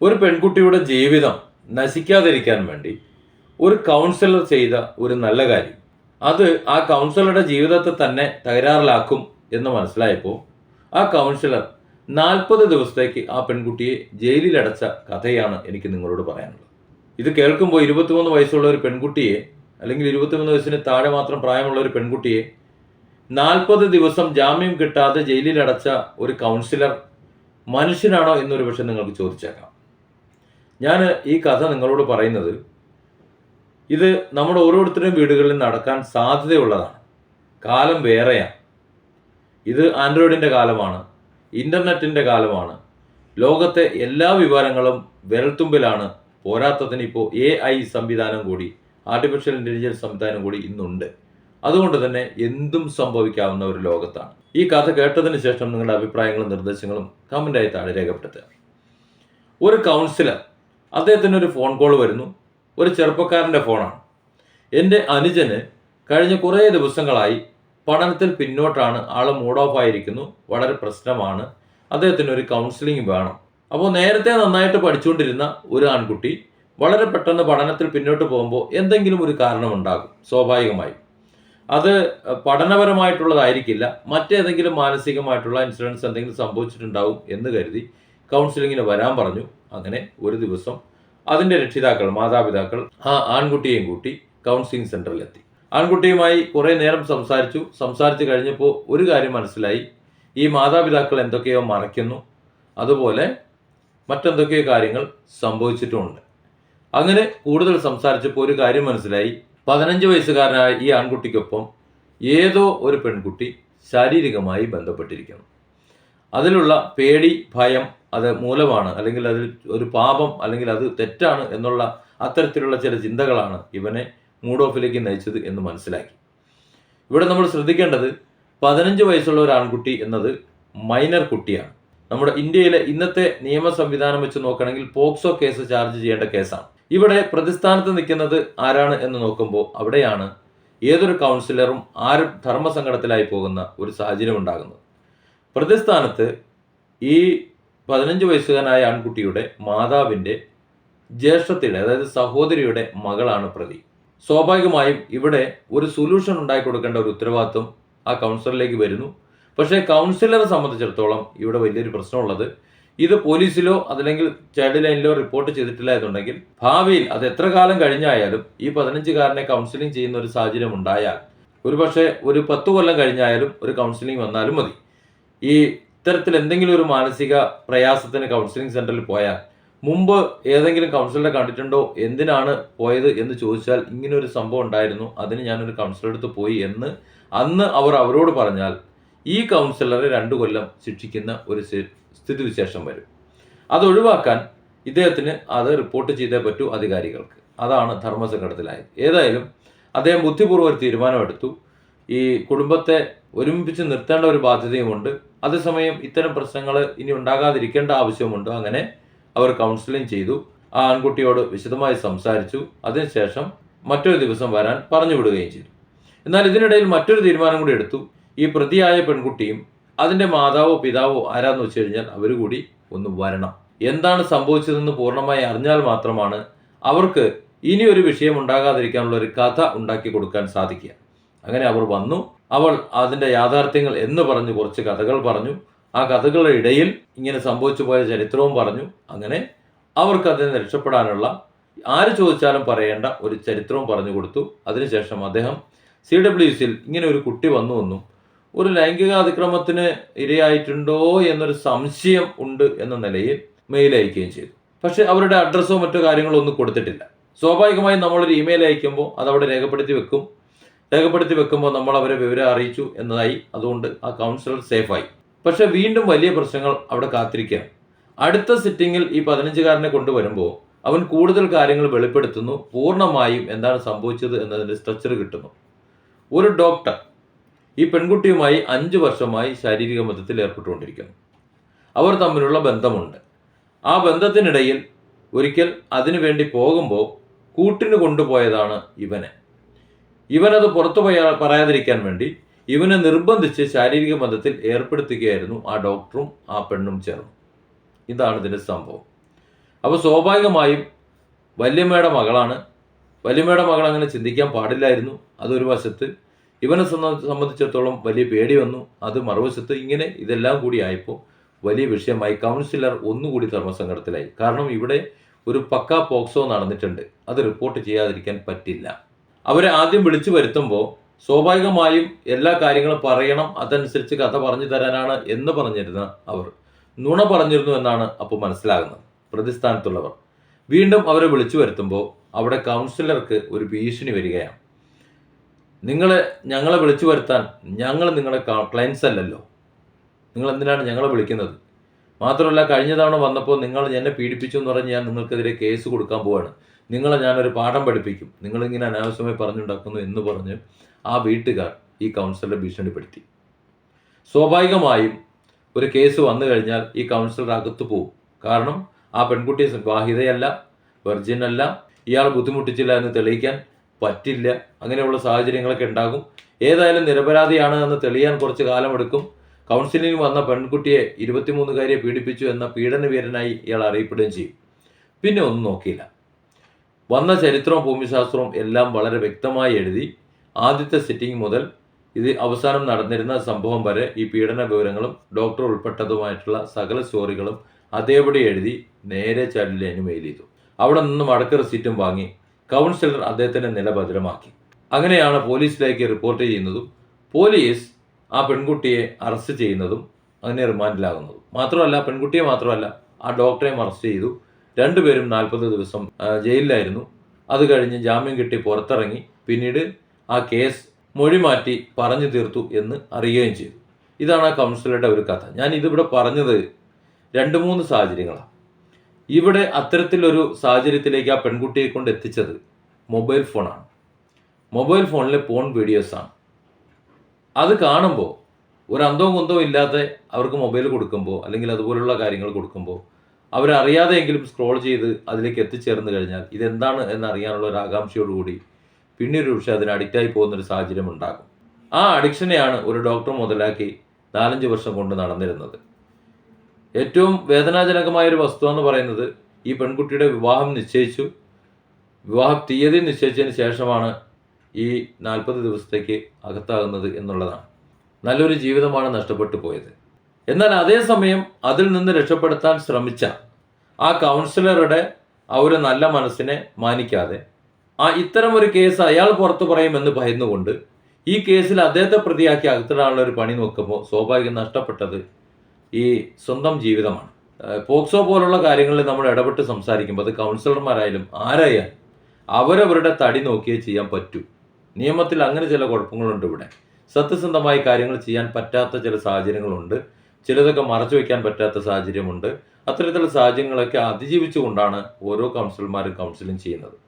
ഒരു പെൺകുട്ടിയുടെ ജീവിതം നശിക്കാതിരിക്കാൻ വേണ്ടി ഒരു കൗൺസിലർ ചെയ്ത ഒരു നല്ല കാര്യം. അത് ആ കൗൺസിലറുടെ ജീവിതത്തെ തന്നെ തകരാറിലാക്കും എന്ന് മനസ്സിലായപ്പോൾ ആ കൗൺസിലർ നാൽപ്പത് ദിവസത്തേക്ക് ആ പെൺകുട്ടിയെ ജയിലിലടച്ച കഥയാണ് എനിക്ക് നിങ്ങളോട് പറയാനുള്ളത്. ഇത് കേൾക്കുമ്പോൾ ഇരുപത്തിമൂന്ന് വയസ്സുള്ള ഒരു പെൺകുട്ടിയെ അല്ലെങ്കിൽ ഇരുപത്തിമൂന്ന് വയസ്സിന് താഴെ മാത്രം പ്രായമുള്ള ഒരു പെൺകുട്ടിയെ നാൽപ്പത് ദിവസം ജാമ്യം കിട്ടാതെ ജയിലിലടച്ച ഒരു കൗൺസിലർ മനുഷ്യനാണോ എന്നൊരു പക്ഷെ നിങ്ങൾക്ക് ചോദിച്ചേക്കാം. ഞാൻ ഈ കഥ നിങ്ങളോട് പറയുന്നത് ഇത് നമ്മുടെ ഓരോരുത്തരുടെയും വീടുകളിൽ നടക്കാൻ സാധ്യതയുള്ളതാണ്. കാലം വേറെയാണ്. ഇത് ആൻഡ്രോയിഡിന്റെ കാലമാണ് ഇന്റർനെറ്റിന്റെ കാലമാണ്. ലോകത്തെ എല്ലാ വിവരങ്ങളും വിരൽത്തുമ്പിലാണ് പോരാത്തതിന് ഇപ്പോൾ എ ഐ സംവിധാനം കൂടി ആർട്ടിഫിഷ്യൽ ഇന്റലിജൻസ് സംവിധാനം കൂടി ഇന്നുണ്ട്. അതുകൊണ്ട് തന്നെ എന്തും സംഭവിക്കാവുന്ന ഒരു ലോകത്താണ്. ഈ കഥ കേട്ടതിന് ശേഷം നിങ്ങളുടെ അഭിപ്രായങ്ങളും നിർദ്ദേശങ്ങളും കമന്റായി താഴെ രേഖപ്പെടുത്തുക. ഒരു കൗൺസിലർ അദ്ദേഹത്തിന് ഒരു ഫോൺ കോൾ വരുന്നു. ഒരു ചെറുപ്പക്കാരന്റെ ഫോണാണ് എന്റെ അനുജന് കഴിഞ്ഞ കുറേ ദിവസങ്ങളായി പഠനത്തിൽ പിന്നോട്ടാണ്. ആൾ മൂഡ് ഓഫ് ആയിരിക്കുന്നു. വളരെ പ്രശ്നമാണ്. അദ്ദേഹത്തിന് ഒരു കൗൺസിലിംഗ് വേണം. അപ്പോൾ നേരത്തെ നന്നായിട്ട് പഠിച്ചുകൊണ്ടിരുന്ന ഒരു ആൺകുട്ടി വളരെ പെട്ടെന്ന് പഠനത്തിൽ പിന്നോട്ട് പോകുമ്പോൾ എന്തെങ്കിലും ഒരു കാരണമുണ്ടാകും സ്വാഭാവികമായി. അത് പഠനപരമായിട്ടുള്ളതായിരിക്കില്ല. മറ്റേതെങ്കിലും മാനസികമായിട്ടുള്ള ഇൻസിഡൻസ് എന്തെങ്കിലും സംഭവിച്ചിട്ടുണ്ടാവും എന്ന് കരുതി കൗൺസിലിങ്ങിന് വരാൻ പറഞ്ഞു. അങ്ങനെ ഒരു ദിവസം അതിന്റെ രക്ഷിതാക്കൾ മാതാപിതാക്കൾ ആ ആൺകുട്ടിയെയും കൂട്ടി കൗൺസിലിംഗ് സെന്ററിലെത്തി ആൺകുട്ടിയുമായി കുറേ നേരം സംസാരിച്ചു. സംസാരിച്ച് കഴിഞ്ഞപ്പോൾ ഒരു കാര്യം മനസ്സിലായി. ഈ മാതാപിതാക്കൾ എന്തൊക്കെയോ മറയ്ക്കുന്നു. അതുപോലെ മറ്റെന്തൊക്കെയോ കാര്യങ്ങൾ സംഭവിച്ചിട്ടുമുണ്ട്. അങ്ങനെ കൂടുതൽ സംസാരിച്ചപ്പോൾ ഒരു കാര്യം മനസ്സിലായി. പതിനഞ്ച് വയസ്സുകാരനായ ഈ ആൺകുട്ടിക്കൊപ്പം ഏതോ ഒരു പെൺകുട്ടി ശാരീരികമായി ബന്ധപ്പെട്ടിരിക്കുന്നു. അതിലുള്ള പേടി ഭയം അത് മൂലമാണ്. അല്ലെങ്കിൽ അതിൽ ഒരു പാപം അല്ലെങ്കിൽ അത് തെറ്റാണ് എന്നുള്ള അത്തരത്തിലുള്ള ചില ചിന്തകളാണ് ഇവനെ മൂഡ് ഓഫിലേക്ക് നയിച്ചത് എന്ന് മനസ്സിലാക്കി. ഇവിടെ നമ്മൾ ശ്രദ്ധിക്കേണ്ടത് പതിനഞ്ച് വയസ്സുള്ള ഒരു ആൺകുട്ടി എന്നത് മൈനർ കുട്ടിയാണ്. നമ്മുടെ ഇന്ത്യയിലെ ഇന്നത്തെ നിയമ സംവിധാനം വെച്ച് നോക്കുകയാണെങ്കിൽ പോക്സോ കേസ് ചാർജ് ചെയ്യേണ്ട കേസാണ്. ഇവിടെ പ്രതിസ്ഥാനത്ത് നിൽക്കുന്നത് ആരാണ് എന്ന് നോക്കുമ്പോൾ അവിടെയാണ് ഏതൊരു കൗൺസിലറും ആരും ധർമ്മസങ്കടത്തിലായി പോകുന്ന ഒരു സാഹചര്യം ഉണ്ടാകുന്നത്. പ്രതിസ്ഥാനത്ത് ഈ പതിനഞ്ച് വയസ്സുകാരനായ ആൺകുട്ടിയുടെ മാതാവിന്റെ ജ്യേഷ്ഠത്തിയുടെ അതായത് സഹോദരിയുടെ മകളാണ് പ്രതി. സ്വാഭാവികമായും ഇവിടെ ഒരു സൊല്യൂഷൻ ഉണ്ടാക്കി കൊടുക്കേണ്ട ഒരു ഉത്തരവാദിത്വം ആ കൗൺസിലറിലേക്ക് വരുന്നു. പക്ഷേ കൗൺസിലറെ സംബന്ധിച്ചിടത്തോളം ഇവിടെ വലിയൊരു പ്രശ്നമുള്ളത് ഇത് പോലീസിലോ അതല്ലെങ്കിൽ ചൈൽഡ് ലൈനിലോ റിപ്പോർട്ട് ചെയ്തിട്ടില്ല എന്നുണ്ടെങ്കിൽ ഭാവിയിൽ അത് എത്ര കാലം കഴിഞ്ഞായാലും ഈ പതിനഞ്ചുകാരനെ കൗൺസിലിംഗ് ചെയ്യുന്ന ഒരു സാഹചര്യം ഉണ്ടായാൽ ഒരു പക്ഷേ ഒരു പത്ത് കൊല്ലം കഴിഞ്ഞായാലും ഒരു കൗൺസിലിംഗ് വന്നാലും മതി. ഈ ഇത്തരത്തിൽ എന്തെങ്കിലും ഒരു മാനസിക പ്രയാസത്തിന് കൗൺസിലിംഗ് സെന്ററിൽ പോയാൽ മുമ്പ് ഏതെങ്കിലും കൗൺസിലറെ കണ്ടിട്ടുണ്ടോ? എന്തിനാണ് പോയത് എന്ന് ചോദിച്ചാൽ ഇങ്ങനൊരു സംഭവം ഉണ്ടായിരുന്നു. അതിന് ഞാനൊരു കൗൺസിലർ അടുത്ത് പോയി എന്ന് അന്ന് അവർ അവരോട് പറഞ്ഞാൽ ഈ കൗൺസിലറെ രണ്ടു കൊല്ലം ശിക്ഷിക്കുന്ന ഒരു സ്ഥി- സ്ഥിതിവിശേഷം വരും. അത് ഒഴിവാക്കാൻ ഇദ്ദേഹത്തിന് അത് റിപ്പോർട്ട് ചെയ്തേ പറ്റൂ അധികാരികൾക്ക്. അതാണ് ധർമ്മസങ്കടത്തിലായത്. ഏതായാലും അദ്ദേഹം ബുദ്ധിപൂർവം ഒരു തീരുമാനമെടുത്തു. ഈ കുടുംബത്തെ ഒരുമിപ്പിച്ച് നിർത്തേണ്ട ഒരു ബാധ്യതയുമുണ്ട് അതേസമയം ഇത്തരം പ്രശ്നങ്ങൾ ഇനി ഉണ്ടാകാതിരിക്കേണ്ട ആവശ്യമുണ്ട്. അങ്ങനെ അവർ കൗൺസിലിംഗ് ചെയ്തു. ആ ആൺകുട്ടിയോട് വിശദമായി സംസാരിച്ചു. അതിനുശേഷം മറ്റൊരു ദിവസം വരാൻ പറഞ്ഞു വിടുകയും ചെയ്തു. എന്നാൽ ഇതിനിടയിൽ മറ്റൊരു തീരുമാനം കൂടി എടുത്തു. ഈ പ്രതിയായ പെൺകുട്ടിയും അതിന്റെ മാതാവോ പിതാവോ ആരാന്ന് വെച്ച് കഴിഞ്ഞാൽ അവർ കൂടി ഒന്ന് വരണം. എന്താണ് സംഭവിച്ചതെന്ന് പൂർണമായി അറിഞ്ഞാൽ മാത്രമാണ് അവർക്ക് ഇനി ഒരു വിഷയം ഉണ്ടാകാതിരിക്കാനുള്ള ഒരു കഥ ഉണ്ടാക്കി കൊടുക്കാൻ സാധിക്കുക. അങ്ങനെ അവർ വന്നു. അവൾ അതിന്റെ യാഥാർത്ഥ്യങ്ങൾ എന്ന് പറഞ്ഞു കുറച്ച് കഥകൾ പറഞ്ഞു. ആ കഥകളുടെ ഇടയിൽ ഇങ്ങനെ സംഭവിച്ചു പോയ ചരിത്രവും പറഞ്ഞു. അങ്ങനെ അവർക്ക് അതിൽ നിന്ന് രക്ഷപ്പെടാനുള്ള ആര് ചോദിച്ചാലും പറയേണ്ട ഒരു ചരിത്രവും പറഞ്ഞു കൊടുത്തു. അതിനുശേഷം അദ്ദേഹം സി ഡബ്ല്യു സിയിൽ ഇങ്ങനെ ഒരു കുട്ടി വന്നു എന്നും ഒരു ലൈംഗിക അതിക്രമത്തിന് ഇരയായിട്ടുണ്ടോ എന്നൊരു സംശയം ഉണ്ട് എന്ന നിലയിൽ മെയിൽ അയക്കുകയും ചെയ്തു. പക്ഷെ അവരുടെ അഡ്രസ്സോ മറ്റോ കാര്യങ്ങളോ ഒന്നും കൊടുത്തിട്ടില്ല. സ്വാഭാവികമായും നമ്മളൊരു ഇമെയിൽ അയക്കുമ്പോൾ അത് അവിടെ രേഖപ്പെടുത്തി വെക്കും. രേഖപ്പെടുത്തി വെക്കുമ്പോൾ നമ്മൾ അവരെ വിവരം അറിയിച്ചു എന്നതായി അതുകൊണ്ട് ആ കൗൺസിലർ സേഫായി. പക്ഷെ വീണ്ടും വലിയ പ്രശ്നങ്ങൾ അവിടെ കാത്തിരിക്കുക അടുത്ത സിറ്റിങ്ങിൽ ഈ പതിനഞ്ചുകാരനെ കൊണ്ടുവരുമ്പോൾ അവൻ കൂടുതൽ കാര്യങ്ങൾ വെളിപ്പെടുത്തുന്നു പൂർണമായും എന്താണ് സംഭവിച്ചത് എന്നതിന്റെ സ്ട്രക്ചർ കിട്ടുന്നു. ഒരു ഡോക്ടർ ഈ പെൺകുട്ടിയുമായി അഞ്ച് വർഷമായി ശാരീരിക ബന്ധത്തിൽ ഏർപ്പെട്ടുകൊണ്ടിരിക്കുന്നു. അവർ തമ്മിലുള്ള ബന്ധമുണ്ട്. ആ ബന്ധത്തിനിടയിൽ ഒരിക്കൽ അതിനു വേണ്ടി പോകുമ്പോൾ കൂട്ടിന് കൊണ്ടുപോയതാണ് ഇവനെ. ഇവനത് പുറത്തു പറയാതിരിക്കാൻ വേണ്ടി ഇവനെ നിർബന്ധിച്ച് ശാരീരിക ബന്ധത്തിൽ ഏർപ്പെടുത്തുകയായിരുന്നു ആ ഡോക്ടറും ആ പെണ്ണും ചേർന്ന്. ഇതാണ് ഇതിന്റെ സംഭവം. അപ്പോൾ സ്വാഭാവികമായും വല്യമ്മയുടെ മകളാണ്. വല്യമ്മയുടെ മകൾ അങ്ങനെ ചിന്തിക്കാൻ പാടില്ലായിരുന്നു. അതൊരു വശത്ത് ഇവനെ സംബ- സംബന്ധിച്ചിടത്തോളം വലിയ പേടി വന്നു. അത് മറുവശത്ത് ഇങ്ങനെ ഇതെല്ലാം കൂടി ആയപ്പോൾ വലിയ വിഷയമായി കൗൺസിലർ ഒന്നുകൂടി ധർമ്മസങ്കടത്തിലായി. കാരണം ഇവിടെ ഒരു പക്ക പോക്സോ നടന്നിട്ടുണ്ട്. അത് റിപ്പോർട്ട് ചെയ്യാതിരിക്കാൻ പറ്റില്ല. അവരെ ആദ്യം വിളിച്ചു വരുത്തുമ്പോൾ സ്വാഭാവികമായും എല്ലാ കാര്യങ്ങളും പറയണം അതനുസരിച്ച് കഥ പറഞ്ഞു തരാനാണ് എന്ന് പറഞ്ഞിരുന്ന അവർ. നുണ പറഞ്ഞിരുന്നു എന്നാണ് അപ്പോൾ മനസ്സിലാകുന്നത്. പ്രതിസ്ഥാനത്തുള്ളവർ. വീണ്ടും അവരെ വിളിച്ചു വരുത്തുമ്പോൾ അവിടെ കൗൺസിലർക്ക് ഒരു ഭീഷണി വരികയാണ്. നിങ്ങളെ ഞങ്ങളെ വിളിച്ചു വരുത്താൻ ഞങ്ങൾ നിങ്ങളുടെ ക്ലയൻസ് അല്ലല്ലോ. നിങ്ങൾ എന്തിനാണ് ഞങ്ങളെ വിളിക്കുന്നത്? മാത്രമല്ല കഴിഞ്ഞ തവണ വന്നപ്പോൾ നിങ്ങൾ എന്നെ പീഡിപ്പിച്ചു എന്ന് പറഞ്ഞ് ഞാൻ നിങ്ങൾക്കെതിരെ കേസ് കൊടുക്കാൻ പോവാണ്. നിങ്ങളെ ഞാനൊരു പാഠം പഠിപ്പിക്കും. നിങ്ങളിങ്ങനെ അനാവശ്യമായി പറഞ്ഞുണ്ടാക്കുന്നു എന്ന് പറഞ്ഞ് ആ വീട്ടുകാർ ഈ കൗൺസിലറെ ഭീഷണിപ്പെടുത്തി. സ്വാഭാവികമായും ഒരു കേസ് വന്നു കഴിഞ്ഞാൽ ഈ കൗൺസിലർ അകത്ത് പോകും കാരണം ആ പെൺകുട്ടി വിവാഹിതയല്ല വെർജിൻ അല്ല ഇയാൾ ബുദ്ധിമുട്ടിച്ചില്ല എന്ന് തെളിയിക്കാൻ പറ്റില്ല. അങ്ങനെയുള്ള സാഹചര്യങ്ങളൊക്കെ ഉണ്ടാകും. ഏതായാലും നിരപരാധിയാണ് എന്ന് തെളിയാൻ കുറച്ച് കാലമെടുക്കും. കൗൺസിലിംഗ് വന്ന പെൺകുട്ടിയെ ഇരുപത്തിമൂന്നുകാരിയെ പീഡിപ്പിച്ചു എന്ന പീഡനവീരനായി ഇയാൾ അറിയപ്പെടുകയും ചെയ്യും. പിന്നെ ഒന്നും നോക്കിയില്ല. വന്ന ചരിത്രവും ഭൂമിശാസ്ത്രവും എല്ലാം വളരെ വ്യക്തമായി എഴുതി ആദ്യത്തെ സിറ്റിംഗ് മുതൽ ഇത് അവസാനം നടന്നിരുന്ന സംഭവം വരെ ഈ പീഡന വിവരങ്ങളും ഡോക്ടർ ഉൾപ്പെട്ടതുമായിട്ടുള്ള സകല സ്റ്റോറികളും അതേപടി എഴുതി നേരെ ചാനലിന് മെയിൽ ചെയ്തു. അവിടെ നിന്നും അടക്ക റെസീറ്റും വാങ്ങി കൗൺസിലർ അദ്ദേഹത്തിന്റെ നില ഭദ്രമാക്കി. അങ്ങനെയാണ് പോലീസിലേക്ക് റിപ്പോർട്ട് ചെയ്യുന്നതും പോലീസ് ആ പെൺകുട്ടിയെ അറസ്റ്റ് ചെയ്യുന്നതും അങ്ങനെ റിമാൻഡിലാകുന്നതും മാത്രമല്ല പെൺകുട്ടിയെ മാത്രമല്ല ആ ഡോക്ടറെയും അറസ്റ്റ് ചെയ്തു. രണ്ടുപേരും നാൽപ്പത് ദിവസം ജയിലിലായിരുന്നു. അത് കഴിഞ്ഞ് ജാമ്യം കിട്ടി പുറത്തിറങ്ങി. പിന്നീട് ആ കേസ് മൊഴി മാറ്റി പറഞ്ഞു തീർത്തു എന്ന് അറിയുകയും ചെയ്തു. ഇതാണ് ആ കൗൺസിലറുടെ ഒരു കഥ. ഞാൻ ഇതിവിടെ പറഞ്ഞത് രണ്ട് മൂന്ന് സാഹചര്യങ്ങളാണ്. ഇവിടെ അത്തരത്തിലൊരു സാഹചര്യത്തിലേക്ക് ആ പെൺകുട്ടിയെ കൊണ്ട് എത്തിച്ചത് മൊബൈൽ ഫോണാണ്. മൊബൈൽ ഫോണിലെ പോൺ വീഡിയോസാണ്. അത് കാണുമ്പോൾ ഒരു അന്തവും കുന്തവും ഇല്ലാതെ അവർക്ക് മൊബൈൽ കൊടുക്കുമ്പോൾ അല്ലെങ്കിൽ അതുപോലുള്ള കാര്യങ്ങൾ കൊടുക്കുമ്പോൾ അവരറിയാതെയെങ്കിലും സ്ക്രോൾ ചെയ്ത് അതിലേക്ക് എത്തിച്ചേർന്ന് കഴിഞ്ഞാൽ ഇതെന്താണ് എന്നറിയാനുള്ള ഒരു ആകാംക്ഷയോടുകൂടി പിന്നീട് പക്ഷേ അതിന് അഡിക്റ്റായി പോകുന്നൊരു സാഹചര്യം ഉണ്ടാകും. ആ അഡിക്ഷനെയാണ് ഒരു ഡോക്ടർ മുതലാക്കി നാലഞ്ച് വർഷം കൊണ്ട് നടന്നിരുന്നത്. ഏറ്റവും വേദനാജനകമായ ഒരു വസ്തു എന്ന് പറയുന്നത് ഈ പെൺകുട്ടിയുടെ വിവാഹം നിശ്ചയിച്ചു. വിവാഹ തീയതി നിശ്ചയിച്ചതിന് ശേഷമാണ് ഈ നാൽപ്പത് ദിവസത്തേക്ക് അകത്താകുന്നത് എന്നുള്ളതാണ്. നല്ലൊരു ജീവിതമാണ് നഷ്ടപ്പെട്ടു പോയത്. എന്നാൽ അതേസമയം അതിൽ നിന്ന് രക്ഷപ്പെടുത്താൻ ശ്രമിച്ച ആ കൗൺസിലറുടെ ആ ഒരു നല്ല മനസ്സിനെ മാനിക്കാതെ ആ ഇത്തരം ഒരു കേസ് അയാൾ പുറത്തു പറയുമെന്ന് ഭയന്നുകൊണ്ട് ഈ കേസിൽ അദ്ദേഹത്തെ പ്രതിയാക്കി അകത്തിടാനുള്ള ഒരു പണി നോക്കുമ്പോൾ സ്വാഭാവികം നഷ്ടപ്പെട്ടത് ഈ സ്വന്തം ജീവിതമാണ്. പോക്സോ പോലുള്ള കാര്യങ്ങളിൽ നമ്മൾ ഇടപെട്ട് സംസാരിക്കുമ്പോൾ അത് കൗൺസിലർമാരായാലും ആരായാലും അവരവരുടെ തടി നോക്കിയേ ചെയ്യാൻ പറ്റൂ. നിയമത്തിൽ അങ്ങനെ ചില കുഴപ്പങ്ങളുണ്ട് ഇവിടെ. സത്യസന്ധമായി കാര്യങ്ങൾ ചെയ്യാൻ പറ്റാത്ത ചില സാഹചര്യങ്ങളുണ്ട്. ചിലതൊക്കെ മറച്ചു വയ്ക്കാൻ പറ്റാത്ത സാഹചര്യമുണ്ട്. അത്തരത്തിലുള്ള സാഹചര്യങ്ങളൊക്കെ അതിജീവിച്ചുകൊണ്ടാണ് ഓരോ കൗൺസിലർമാരും കൗൺസിലിംഗ് ചെയ്യുന്നത്.